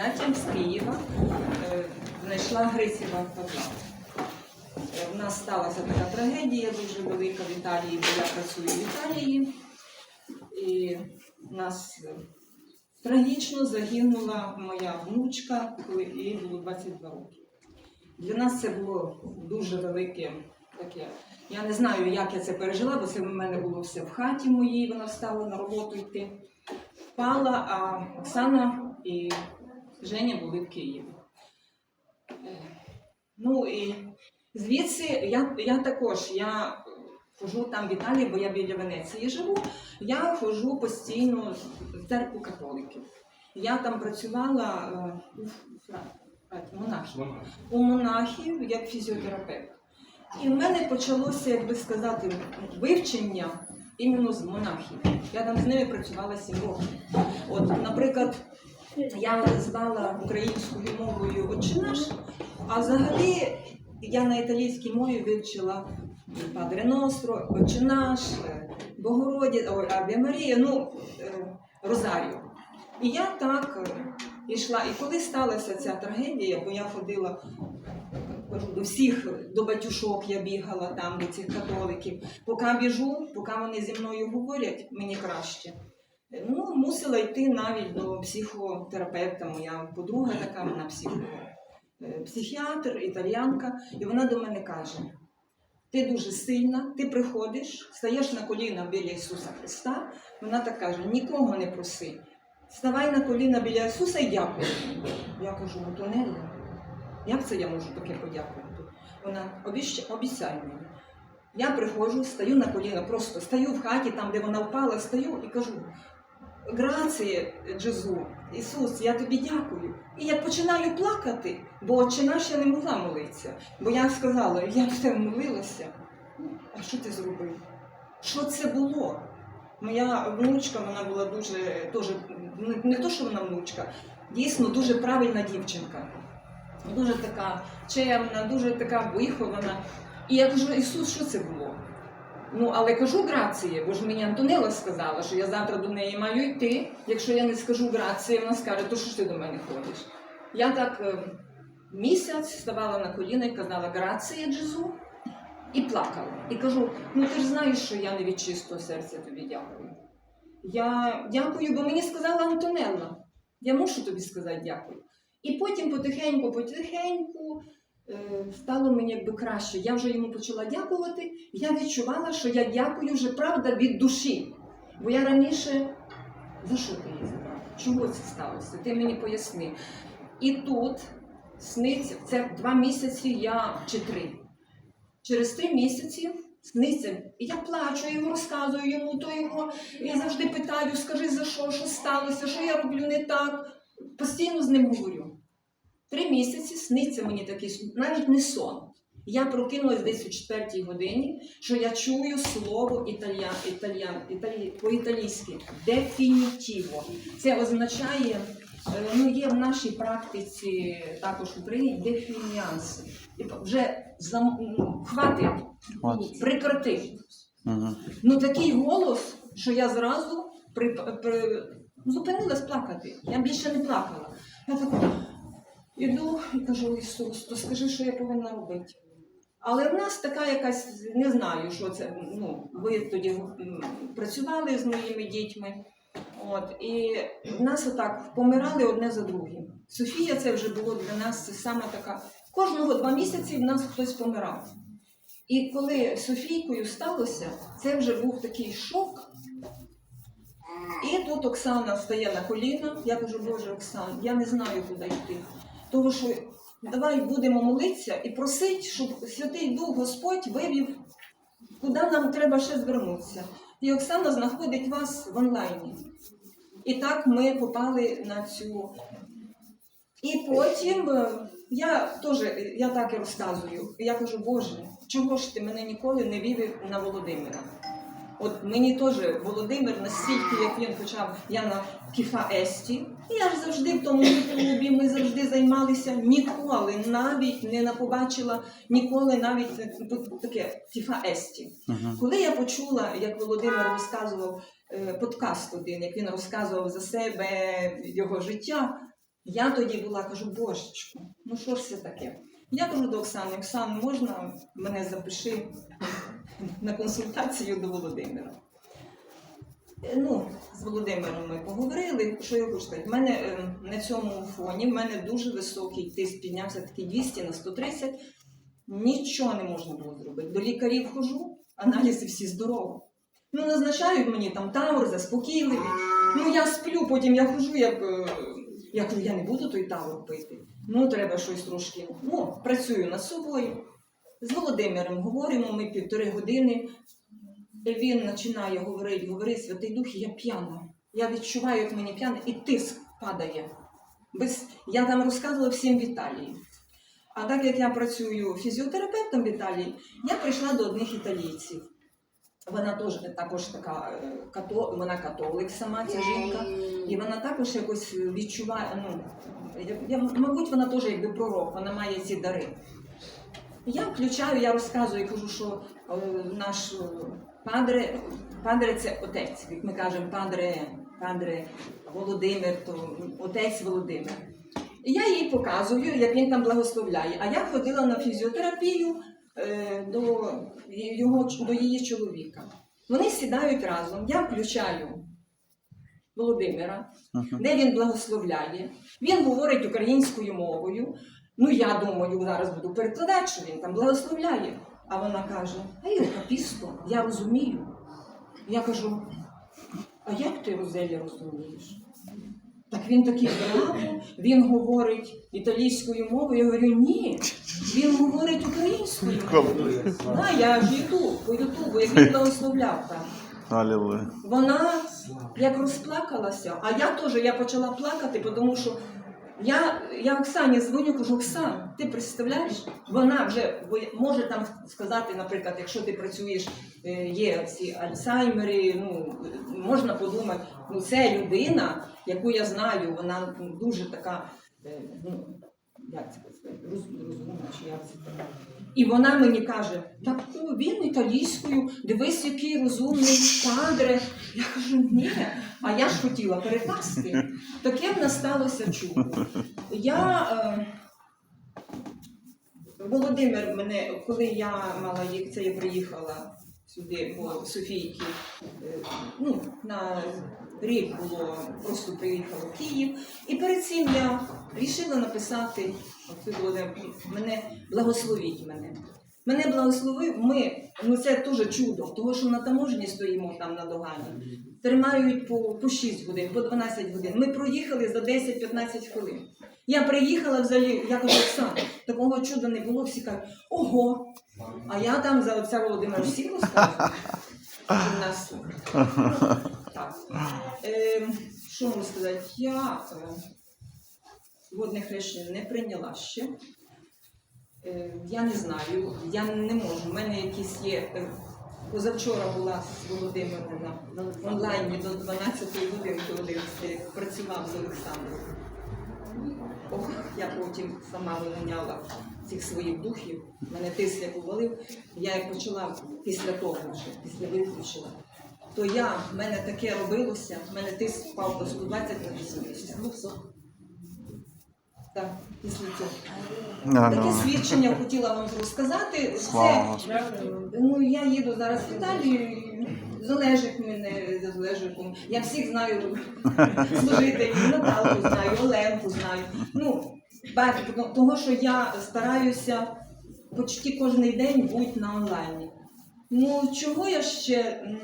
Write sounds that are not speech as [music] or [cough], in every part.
зятям з Києва е, знайшла Грицєва Павла. Е, У нас сталася така трагедія дуже велика в Італії, бо я працюю в Італії. І у нас е, трагічно загинула моя внучка, коли їй було 22 роки. Для нас це було дуже велике таке. Я не знаю, як я це пережила, бо це в мене було все в хаті моїй, вона встала на роботу йти. Впала, а Оксана і Женя були в Києві. Е, Ну і звідси я, я також я хожу там в Італії, бо я біля Венеції живу. Я ходжу постійно в церкву католиків. Я там працювала е, у Фра- монахів у монахів як фізіотерапевт. І в мене почалося, як би сказати, вивчення іменно з монахів. Я там з ними працювала сім років. От, наприклад, я звала українською мовою «Отче наш», а взагалі я на італійській мові вивчила Падре Ностро, Отче наш, е, Богороді, Аві Марія, ну, е, Розаріо. І я так е, йшла. І коли сталася ця трагедія, бо я ходила до всіх, до батюшок я бігала там, до цих католиків. Поки біжу, поки вони зі мною говорять, мені краще. Ну, мусила йти навіть до психотерапевта, моя подруга така, вона психо, е, психіатр, італіянка, і вона до мене каже: ти дуже сильна, ти приходиш, стаєш на коліна біля Ісуса Христа. Вона так каже: нікого не проси. Ставай на коліна біля Ісуса і дякуй. Я кажу, ну то не я. Як це я можу таке подякувати? Вона «Обіщ- обіцяй мені. Я приходжу, стаю на коліна, просто стаю в хаті, там, де вона впала, стаю і кажу: Грації, Джезу, Ісус, я тобі дякую. І я починаю плакати, бо отче наш я не могла молитися. Бо я сказала, я в тебе молилася. А що ти зробив? Що це було? Моя внучка, вона була дуже теж, не то, що вона внучка, дійсно дуже правильна дівчинка. Дуже така чемна, дуже така вихована. І я кажу, Ісус, що це було? Ну, але кажу грації, бо ж мені Антонела сказала, що я завтра до неї маю йти. Якщо я не скажу грації, вона скаже, то що ж ти до мене ходиш? Я так е, місяць ставала на коліна і казала грація Джезу і плакала. І кажу: ну ти ж знаєш, що я не від чистого серця тобі дякую. Я дякую, бо мені сказала Антонелла. Я мушу тобі сказати дякую. І потім потихеньку, потихеньку стало мені якби краще. Я вже йому почала дякувати. Я відчувала, що я дякую вже правда від душі. Бо я раніше за що ти її забрав? Чого це сталося? Ти мені поясни. І тут сниться, це два місяці я чи три. Через три місяці сниться. І я плачу, я йому розказую йому, то його. Я завжди питаю, скажи за що, що сталося, що я роблю не так. Постійно з ним говорю. Три місяці сниться мені такий сон, навіть не сон. Я прокинулась десь о четвертій годині, що я чую слово італія, італія, італі, по-італійськи дефінітіво. Це означає, е, ну є в нашій практиці також в Україні дефініанси. Вже зам... ну, хватить, От. прекрати. Угу. Ну такий голос, що я зразу при, при, зупинилась плакати. Я більше не плакала. Я така іду і кажу, Ісус, то скажи, що я повинна робити. Але в нас така якась, не знаю, що це. Ну, ви тоді працювали з моїми дітьми. От, і в нас отак помирали одне за другим. Софія це вже було для нас це саме така. Кожного два місяці в нас хтось помирав. І коли Софійкою сталося, це вже був такий шок. І тут Оксана стає на коліна. Я кажу, Боже, Оксан, я не знаю, куди йти. Тому що давай будемо молитися і просити, щоб Святий Дух Господь вивів, куди нам треба ще звернутися. І Оксана знаходить вас в онлайні. І так ми попали на цю. І потім е, я теж я так і розказую. Я кажу, Боже, чого ж ти мене ніколи не вивів на Володимира? От мені теж Володимир настільки, як він почав, я на Кіфа Есті. І я ж завжди в тому клубі, ми завжди займалися, ніколи навіть не на- побачила, ніколи навіть таке Кіфа Есті. Угу. Коли я почула, як Володимир розказував е, подкаст один, як він розказував за себе його життя, Я тоді була, кажу, божечко, ну що ж це таке? Я кажу до Оксани, Оксан, можна мене запиши на консультацію до Володимира? Е, Ну, з Володимиром ми поговорили. Що я хочу сказати? В мене е, на цьому фоні в мене дуже високий тиск піднявся такий 200 на 130. Нічого не можна було зробити. До лікарів хожу, аналізи всі здорові. Ну, назначають мені там тавр, заспокійливі. Ну, я сплю, потім я хожу, як. е, Я кажу, я не буду той тавр пити. Ну, треба щось трошки. Ну, працюю над собою. З Володимиром говоримо ми півтори години. І він починає говорити, говорить, Святий Дух, я п'яна. Я відчуваю, як мені п'яна, і тиск падає. Без... Я там розказувала всім в Італії. А так як я працюю фізіотерапевтом в Італії, я прийшла до одних італійців. Вона теж також така е, като... вона католик сама, ця жінка. І вона також якось відчуває, ну, я, мабуть, вона теж якби пророк, вона має ці дари. Я включаю, я розказую, кажу, що е, наш е, падре, падре це отець, як ми кажемо, падре, падре Володимир, то отець Володимир. І я їй показую, як він там благословляє. А я ходила на фізіотерапію е, до, його, до її чоловіка. Вони сідають разом, я включаю Володимира, де він благословляє. Він говорить українською мовою. Ну, я думаю, зараз буду перекладати, що він там благословляє. А вона каже: А я капісто, я розумію. Я кажу: а як ти Розелі розумієш? Так він такий браво, він говорить італійською мовою. Я говорю, ні, він говорить українською мовою. Да, я ж ютуб, по ютубу, як він благословляв там. Вона як розплакалася, а я теж я почала плакати, тому що я, я Оксані дзвоню, кажу, Оксан, ти представляєш? Вона вже може там сказати, наприклад, якщо ти працюєш, е, є ці альцаймери, ну можна подумати, ну це людина, яку я знаю, вона ну, дуже така, е, ну як це сказати, розумна, чи як це така. І вона мені каже, так він італійською, дивись, який розумний падре. Я кажу, ні, а я ж хотіла перепасти. Таке в нас сталося чудо. Я, е, Володимир мене, коли я мала це я приїхала сюди по Софійки, е, ну, на рік було, просто приїхала в Київ. І перед цим я вирішила написати, Володимир, мене благословіть мене. Мене благословив, ми, ну це теж чудо, тому що на таможні стоїмо там на Догані. Тримають по, по 6 годин, по 12 годин. Ми проїхали за 10-15 хвилин. Я приїхала взагалі, я кажу, Оксана, такого чуда не було, всі кажуть, ого. А я там за отця Володимира всім розказую. [laughs] так. Е, що можу сказати? Я е, водне хрещення не прийняла ще. Е, я не знаю, я не можу. У мене якісь є. е, Позавчора була з Володимиром на, онлайні до 12 години, 11 працював з Олександром. Ох, я потім сама виганяла цих своїх духів, мене тиск як увалив. Я як почала після того вже, після виключила, то я, в мене таке робилося, в мене тиск впав до 120 на 80. Ну. Так, після цього. Таке Алілуя. свідчення хотіла вам розказати. Слава Це, ну, я їду зараз в Італію, і залежить мене за залежиком. Я всіх знаю [laughs] служителів, Наталку знаю, Оленку знаю. Ну, бачите, ну, того, що я стараюся почти кожен день бути на онлайні. Ну, чого я ще. м,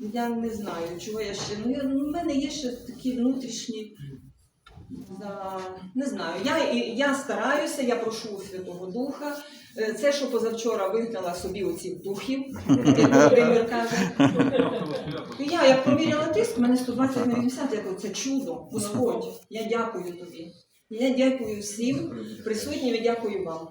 Я не знаю, чого я ще. Ну, я, ну, в мене є ще такі внутрішні. Да, не знаю. Я, і- я стараюся, я прошу у Святого Духа. Е, Це, що позавчора вигнала собі оцих духів, як [laughs] Володимир каже. І я як поміряла тиск, у мене 120 на 80, я кажу, це чудо, Господь. Я дякую тобі. Я дякую всім присутнім і дякую вам.